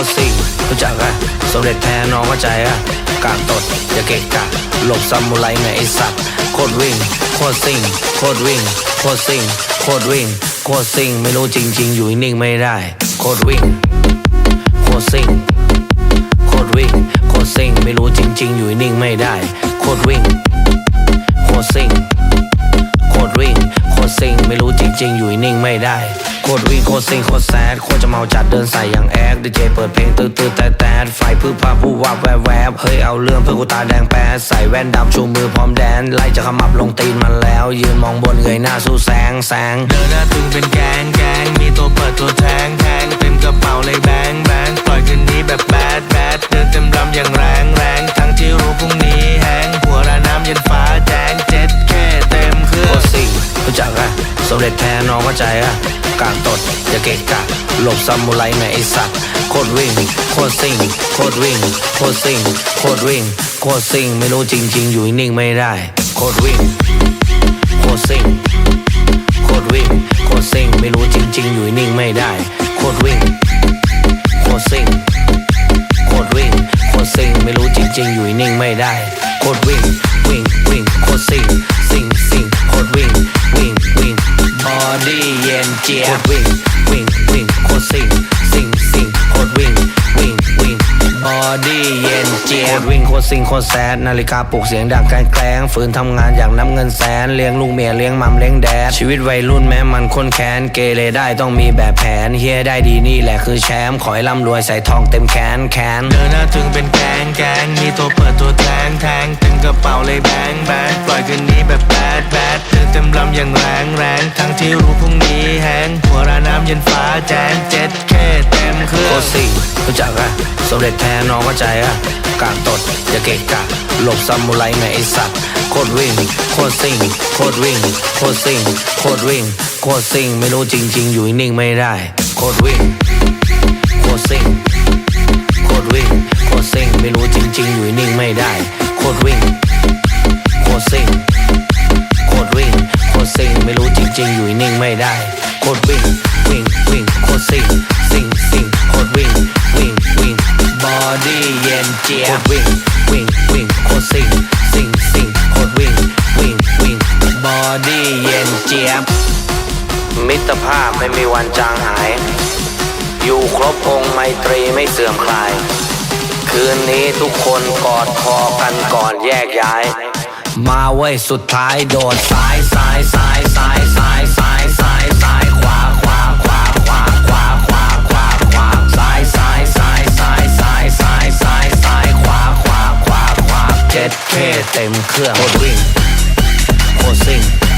ตรซิงรู้จักอะสมเด็จแพ้น้องเข้าใจอะกางตดอย่าเกะกะหลบซามูไรไงไอสัตว์โคตรวิ่งโคตรซิงโคตรวิ่งโคตรซิงโคตรวิ่งโคตรซิงไม่รู้จริง ๆ อยู่นิ่งไม่ได้ โคตรวิ่งโคตรซิงโคตรวิ่งโคตรซิงไม่รู้จริง ๆ อยู่นิ่งไม่ได้ โคตรวิ่งโคตรซิง จริงอยู่นิ่งไม่ได้โคตรวิ่งโคตรซิงโคตรแซดโคตรจะเมาจัดเดินใส่อย่างแอคดีเจเปิดเพลงตื้อตื้อแต่แต่ไฟพื้นผ้าผู้วับแวบแวบเฮ้ยเอาเรื่องเพื่อกูตาแดงแป๊ดใส่แว่นดำชูมือพร้อมแดนไล่จะขมับลงตีนมันแล้ว ยืนมองบนเงยหน้าสู้แสงแสงเดินหน้าตึงเป็นแกงแกงมีตัวเปิดตัวแท สมเด็จแพ้น้องเข้าใจอะกางตดอย่าเกะกะหลบซามูไรไงไอสัตว์โคตรวิ่งโคตรซิงโคตรวิ่งโคตรซิงโคตรวิ่งโคตรซิงไม่รู้จริง ๆ อยู่นิ่งไม่ได้โคตรวิ่งโคตรซิงโคตรวิ่งโคตรซิงไม่รู้จริง ๆ อยู่นิ่งไม่ได้โคตรวิ่งโคตรซิงโคตรวิ่งโคตรซิงไม่รู้จริง ๆ อยู่นิ่งไม่ได้ ย็นเจี๊ยบโคตรวิ่งวิ่งวิ่งโคตรซิงซิงซิงโคตรวิ่งวิ่งวิ่งบอดี้เย็นเจี๊ยบโคตรวิ่งโคตรซิงโคตรแซดนาฬิกาปลุกเสียงดังแกล้งแกล้งฝืนทำงานอยากนับเงินแสนเลี้ยงลูกเมียเลี้ยงมัมเลี้ยงแดดชีวิตวัยรุ่นแม้มันค้นแค้นเกเรได้ต้องมีแบบแผนเฮียได้ดีนี่แหละคือแชมป์ขอให้ร่ำรวยใส่ทองเต็มแขนแขนเดินหน้าตึงเป็นแกงแกงมีตัวเปิดตัวแทงแทงเต็มกระเป๋าเลยแบงแบงปล่อยคืนนี้แบบแบดแบดเดินเต็มลำอย่างแรงแรงทั้งที่รู้พรุ่งนี้แห้ง หัวระน้ำเย็นฟ้าแจ้งเจ็ดแค่เต็มเครื่โคองตรซิงรู้จักอะสมเด็จแพ้น้องเข้าใจอะกางตดอย่าเกะกะหลบซามูไรไงไอสัตว์โคตรวิ่งโคตรซิ่งโคตรวิ่งโคตรซิ่งโคตรวิ่งโคตรซิ่งไม่รู้จริง ๆ อยู่นิ่งไม่ได้โคตรวิ่งโคตรซิ่งโคตรวิ่งโคตรซิ่งไม่รู้จริง ๆ อยู่นิ่งไม่ได้โคตรวิ่งโคตรซิ่งโคตรวิ่งโคตรซิ่งไม่รู้จริง ๆ อยู่นิ่งไม่ได้โคตรวิ่ง วิ่งวิ่งโคตรซิงซิงโคตรวิ่งวิ่งวิ่งบอดี้เย็นเจี๊ยบโคตรวิ่งวิ่งวิ่งโคตรซิงซิงซิงโคตรวิ่งวิ่งวิ่งบอดี้เย็นเจี๊ยบมิตรภาพไม่มีวันจางหาย อยู่ครบองค์ไมตรีไม่เสื่อมคลาย คืนนี้ทุกคนกอดคอกันก่อนแยกย้าย มาเว้ยสุดท้ายโดดซ้ายซ้ายซ้ายซ้ายซ้ายซ้าย เจ็ดเคเต็มเครื่องโคตรวิ่งโคตรซิ่ง